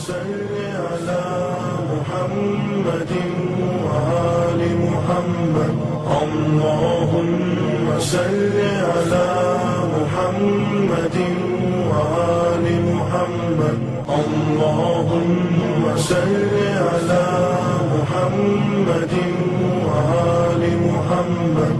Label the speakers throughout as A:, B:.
A: صل على محمد وآل محمد اللهم صل على محمد وآل محمد اللهم صل على محمد وآل محمد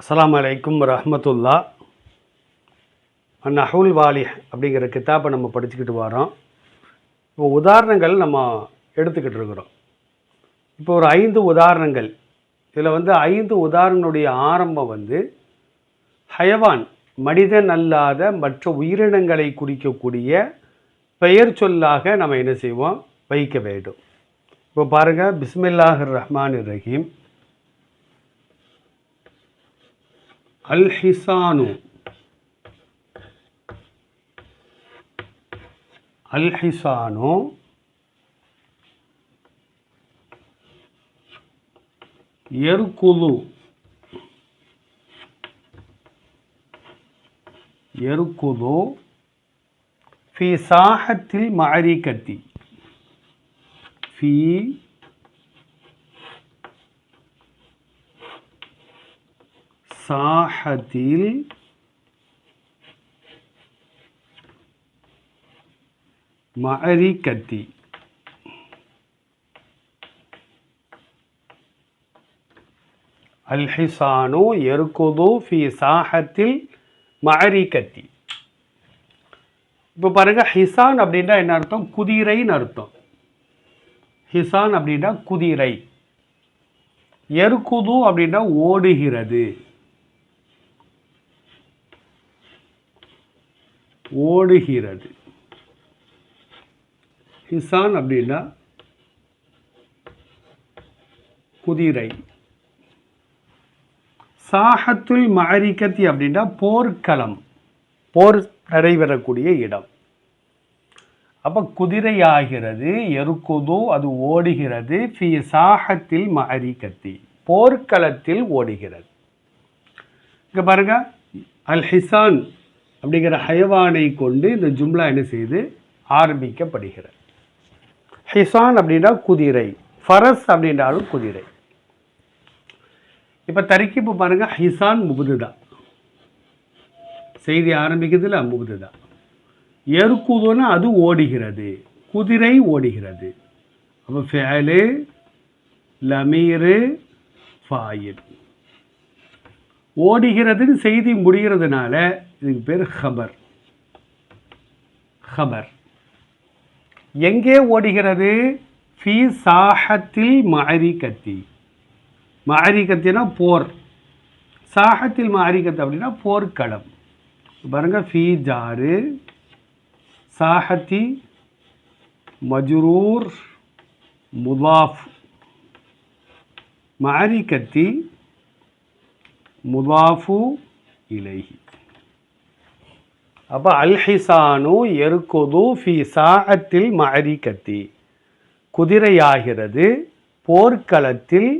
B: அஸ்ஸலாமு அலைக்கும் ரஹ்மத்துல்லா நஹுல் வாலிஹ் அப்படிங்கிற கிதாபை நம்ம படிச்சுக்கிட்டு வரோம் இப்போ உதாரணங்கள் நம்ம எடுத்துக்கிட்டு இருக்கிறோம். இப்போ ஒரு ஐந்து உதாரணங்கள். இதில் வந்து ஐந்து உதாரணங்களுடைய ஆரம்பம் வந்து ஹயவான் மனிதன் அல்லாத மற்ற உயிரினங்களை குறிக்கக்கூடிய பெயர் சொல்லாக நம்ம என்ன செய்வோம்? வைக்க வேண்டும். இப்போ பாருங்கள் பிஸ்மில்லாஹிர் ரஹ்மான் ரஹீம். அல் ஹிசானு. அல் ஹிசானு எருக்குலு எருக்குலு ஃபி சாஹத்தில் மாரிகத்தி ஃபி சாஹத்தில் மஅரிகத்தி கத்தி ஹிசானு எருக்குது ஃபி சாஹத்தில் மஅரிகத்தி இப்போ பாருங்க ஹிசான் அப்படின்னா என்ன அர்த்தம்? குதிரைன்னு அர்த்தம். ஹிசான் அப்படின்னா குதிரை. எருக்குது அப்படின்னா ஓடுகிறது. ஓடுகிறது. ஹிசான் அப்படின்னா குதிரை. சாஹத்துல் மாரிக்கத்தி அப்படின்னா போர்க்களம். போர் நடைபெறக்கூடிய இடம். அப்போ குதிரை ஆகிறது எருக்குது அது ஓடுகிறது ஃபி சாகத்தில் மாரிக்கத்தி. போர்க்களத்தில் ஓடுகிறது. இங்கே பாருங்க அல் ஹிசான் அப்படிங்கிற ஹயவானை கொண்டு இந்த ஜும்லா என்ன செய்து ஆரம்பிக்கப்படுகிறது. ஹிசான் அப்படின்னா குதிரை. ஃபரஸ் அப்படின்றாலும் குதிரை. இப்போ தரிக்கிப்பு பாருங்கள் ஹிசான் முபுதுதா. செய்தி ஆரம்பிக்கிறதுல முபுதுதா. எருக்குதுன்னா அது ஓடுகிறது. குதிரை ஓடுகிறது. அப்போ ஃபேலு லமீரு ஃபாயில். ஓடுகிறதுன்னு செய்தி முடிகிறதுனால இதுக்கு பேர் ஹபர். ஹபர். எங்கே ஓடுகிறது? ஃபி சாஹத்தில் மாரிகத்தி. மாரிகத்தினா போர். சாஹத்தில் மாரிகத்து அப்படின்னா போர்க்களம். பாருங்கள் ஃபி ஜாரு சாஹத்தி மஜ்ரூர் முதாஃப். மாரிகத்தி முதாஃபு இலைஹி. அப்போ அல்ஹிசானு எருக்குது ஃபி சாஅத்தில் மஅரிகத்தி குதிரையாகிறது போர்க்களத்தில்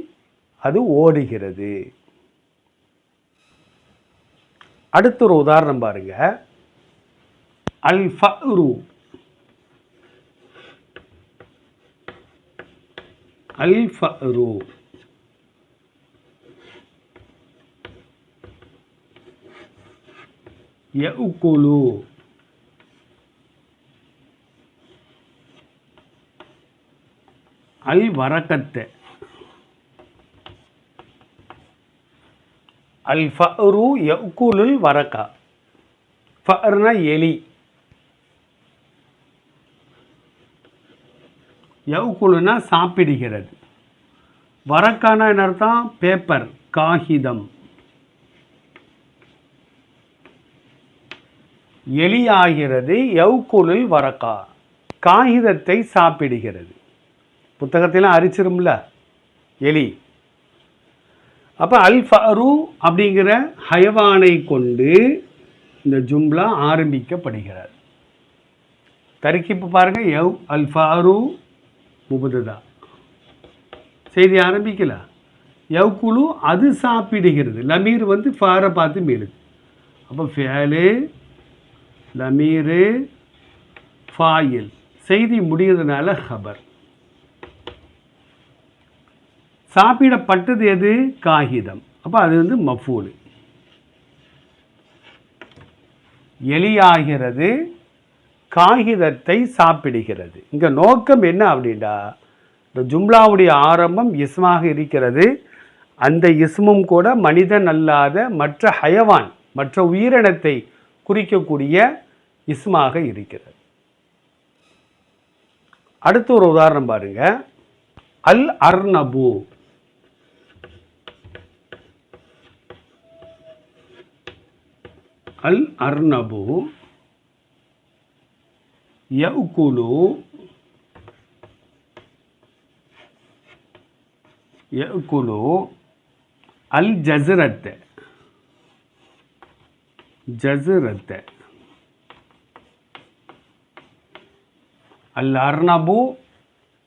B: அது ஓடுகிறது. அடுத்த ஒரு உதாரணம் பாருங்க. அல் ஃபரு அல் ஃபரு யஉகுலு அல் வரக்கத்து அல் ஃபரு யகுலுல் வரக்கா ஃபர்னா எலி யகுலுனா சாப்பிடுகிறது வரக்கானா என்ன அர்த்தம் பேப்பர் காகிதம் எலியாகிறது யவுக்குலில் வரக்கா? காகிதத்தை சாப்பிடுகிறது. புத்தகத்திலாம் அரிச்சிரும்ல எலி. அப்போ அல் ஃபரு அப்படிங்கிற ஹயவானை கொண்டு இந்த ஜும்லா ஆரம்பிக்கப்படுகிறார் தருக்கிப்பு பாருங்க எவ் அல் ஃபாரு முபுதா செய்தி ஆரம்பிக்கல. யவ்குழு அது சாப்பிடுகிறது. லமீர் வந்து ஃபாரை பார்த்து மீளுது அப்போ ஃபேலு லமீரு ஃபாயில். செய்தி முடிகிறதுனால ஹபர். சாப்பிடப்பட்டது எது? காகிதம். அப்போ அது வந்து மஃபூலு. எலியாகிறது காகிதத்தை சாப்பிடுகிறது. இங்கே நோக்கம் என்ன அப்படின்னா இந்த ஜும்லாவுடைய ஆரம்பம் இஸ்மாக இருக்கிறது. அந்த இஸ்மும் கூட மனிதன் அல்லாத மற்ற ஹயவான் மற்ற உயிரினத்தை குறிக்கக்கூடிய இஸ்மாக இருக்கிறது. அடுத்து ஒரு உதாரணம் பாருங்க. அல் அர்னபு. அல் அர்னபு யகுலு யகுலு அல் ஜசரத்தை ஜசரத்தை அல் அர்னபு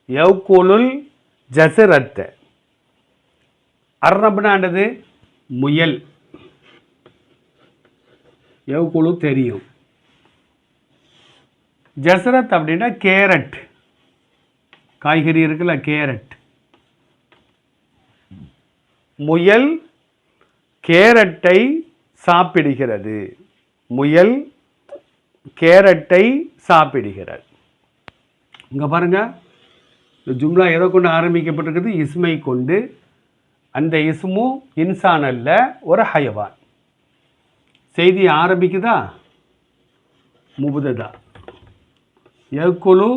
B: யவுகுலுல் ஜசரத்த அர்னபுனாண்டது முயல். யவுகுலு தெரியும். ஜஸ்ரத் அப்படின்னா கேரட். காய்கறி இருக்குல்ல கேரட். முயல் கேரட்டை சாப்பிடுகிறது. முயல் கேரட்டை சாப்பிடுகிறது. இங்கே பாருங்கள் இந்த ஜும்லா எதை கொண்டு ஆரம்பிக்கப்பட்டிருக்குது. இஸ்மை கொண்டு. அந்த இஸ்மு இன்சான் அல்ல ஒரு ஹயவான் செய்தி ஆரம்பிக்குதா? முபுததா. யக்குலு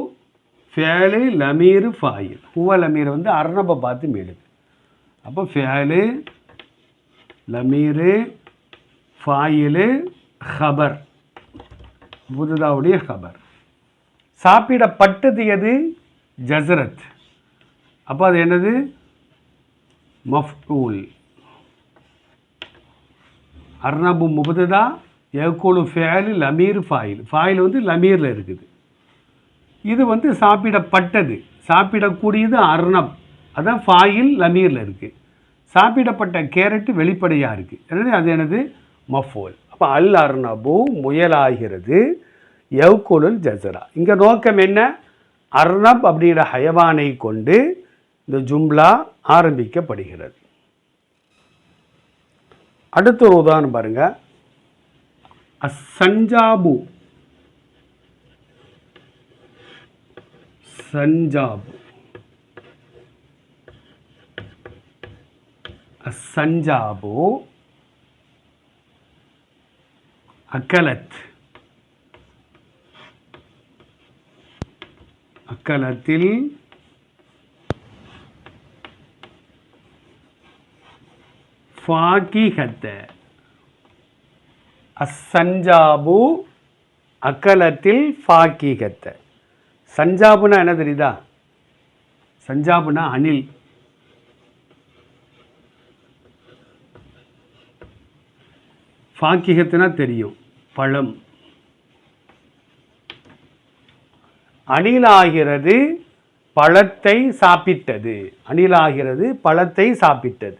B: ஃபேலு லமீர் ஃபாயில். ஹுவ லமீர் வந்து அர்ணபை பார்த்து மேலுது அப்போ ஃபேலு லமீரு ஃபாயிலு ஹபர். முபுததாவுடைய ஹபர். சாப்பிடப்பட்டது எது ஜஸ்ரத். அப்போ அது என்னது? மஃப்டூல் அர்னபு முபதுதா ஏகோலு ஃபேலு லமீர் ஃபாயில். ஃபாயில் வந்து லமீரில் இருக்குது. இது வந்து சாப்பிடப்பட்டது. சாப்பிடக்கூடியது அர்ணப். அதான் ஃபாயில் லமீரில் இருக்குது சாப்பிடப்பட்ட கேரட்டு வெளிப்படையாக இருக்குது எனவே அது எனது மஃபோல். அப்போ அல் அர்ணபு முயலாகிறது. எவ்குலுல் ஜசரா இங்கே நோக்கம் என்ன? அர்ணப் அப்படிங்கிற ஹயவானை கொண்டு இந்த ஜும்லா ஆரம்பிக்கப்படுகிறது. அடுத்த ஒரு உதாரணம் பாருங்க. அசஞ்சாபு சஞ்சாபு. அசஞ்சாபு அக்கலத் அக்கலத்தில் ஃபாகிஹத்த அசஞ்சாபு அக்கலத்தில் ஃபாகிஹத்த. சஞ்சாபுனா என்ன தெரியுதா? சஞ்சாபுனா அணில். ஃபாக்கிகத்துனா தெரியும் பழம். அணிலாகிறது பழத்தை சாப்பிட்டது. அணிலாகிறது பழத்தை சாப்பிட்டது.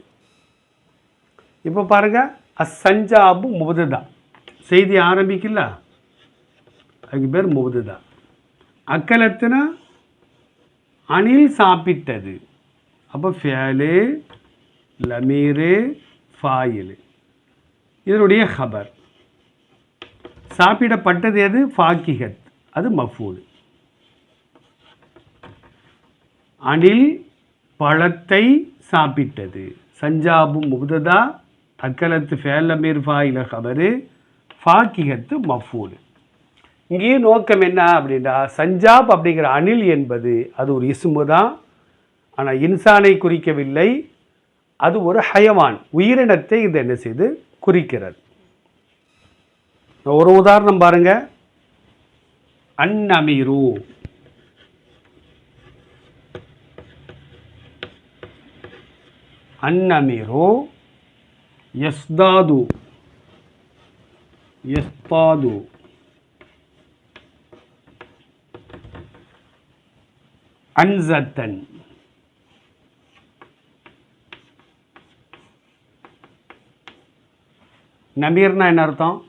B: இப்போ பாருங்க அசஞ்சாபு முபதுதா. செய்தி ஆரம்பிக்கல? அதுக்கு பேர் முபதுதா. அக்கலத்துனா அணில் சாப்பிட்டது. அப்போ ஃபேலு லமீரு ஃபாயிலு. இதனுடைய ஹபர். சாப்பிடப்பட்டது எது? ஃபாக்கிகத் அது மஃபூல். அணில் பழத்தை சாப்பிட்டது. சஞ்சாபு முகுததா அக்கலத்து ஃபேலமீர் ஃபாயில ஹபரு ஃபாக்கிகத்து மஃபூல். இங்கேயும் நோக்கம் என்ன அப்படின்னா சஞ்சாப் அப்படிங்கிற அணில் என்பது அது ஒரு இசுமு தான். ஆனால் இன்சானை குறிக்கவில்லை. அது ஒரு ஹயவான் உயிரினத்தை இது என்ன செய்து? குறிக்கிறது. ஒரு உதாரணம் பாருங்கள் அன்னமீரு. அந்நமீரு யஸ்தாது. யஸ்தாது. அன்சத்தன். நமீர்னா என்ன அர்த்தம்?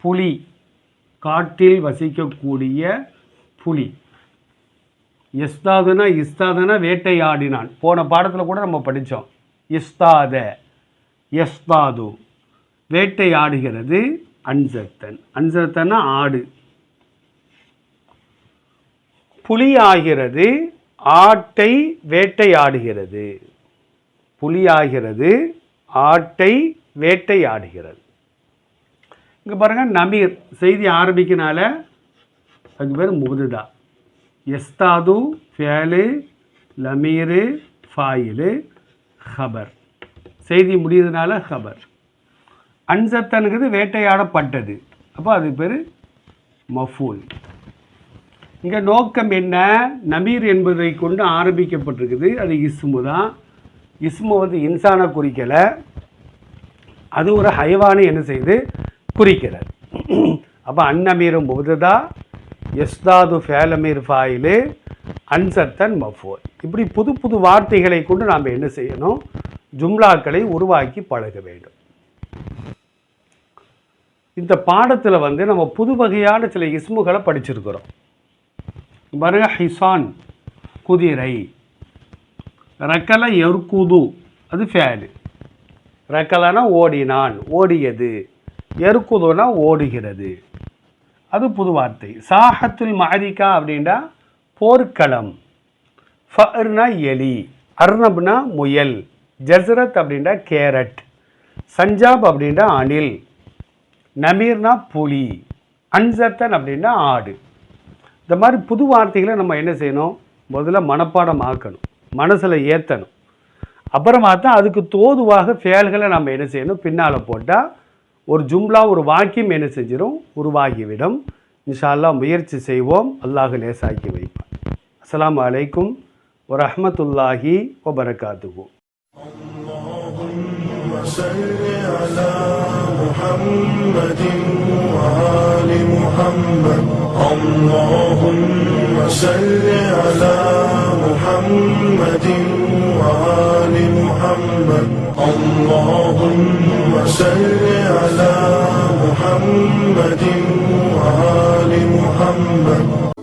B: புலி. காட்டில் வசிக்கக்கூடிய புலி. எஸ்தாதுனா இஸ்தாதுனா வேட்டையாடினான். போன பாடத்தில் கூட நம்ம படித்தோம் இஸ்தாத எஸ்தாது. வேட்டையாடுகிறது அன்சத்தன். அன்சர்த்தன்னா ஆடு. புலியாகிறது ஆட்டை வேட்டையாடுகிறது. புலியாகிறது ஆட்டை வேட்டையாடுகிறது. இங்கே பாருங்கள் நமீர் செய்தி ஆரம்பிக்கனால அதுக்கு பேர் முதுதா எஸ்தாது ஃபேலு லமீரு ஃபாயிலு. ஹபர் செய்தி முடியதுனால ஹபர் அன்சத்தனுங்கிறது வேட்டையாடப்பட்டது. அப்போ அது பேர் மஃபூல். இங்கே நோக்கம் என்ன? நமீர் என்பதை கொண்டு ஆரம்பிக்கப்பட்டிருக்குது. அது இஸ்மு தான். இஸ்மு வந்து இன்சானை குறிக்கலை. அது ஒரு ஹைவானை என்ன செய்து? குறிக்கிறது அப்போ அன்னமீரும் முகுதா எஸ்தாது ஃபேலமீர் ஃபாயிலு. அன்சத்தன் மஃபூல். இப்படி புது புது வார்த்தைகளை கொண்டு நாம் என்ன செய்யணும்? ஜும்லாக்களை உருவாக்கி பழக வேண்டும். இந்த பாடத்தில் வந்து நம்ம புது வகையான சில இஸ்முகளை படிச்சிருக்கிறோம். பாருங்க ஹிசான் குதிரை ரக்கல எர்குது அது ஃபேலு. ரக்கலனா ஓடினான் ஓடியது. எருக்குதுனா ஓடுகிறது. அது புது வார்த்தை. சாஹத்துல் மாரிக்கா அப்படின்னா போர்க்களம். ஃபர்னா எலி அர்னப்னா முயல் ஜஸ்ரத் அப்படின்னா கேரட் சஞ்சாப் அப்படின்னா அணில் நமீர்னா புலி அன்சத்தன் அப்படின்னா ஆடு. இந்த மாதிரி புது வார்த்தைகளை நம்ம என்ன செய்யணும்? முதல்ல மனப்பாடம் ஆக்கணும். மனசில் ஏற்றணும் அப்புறமா தான் அதுக்கு தோதுவாக செயல்களை நம்ம என்ன செய்யணும்? பின்னால் போட்டால் ஒரு ஜும்லா ஒரு வாக்கியம் என்ன செஞ்சிடும் உருவாகிவிடும். இன்ஷா அல்லாஹ் முயற்சி செய்வோம். அல்லாஹ் லேசாக்கி வைப்பான். அஸ்லாம் அலைக்கும் ورحمۃ
A: اللہ وبرکاتہ محمد وآل محمد۔ اللهم صل على محمد وآل محمد۔ اللهم صل على محمد وآل محمد۔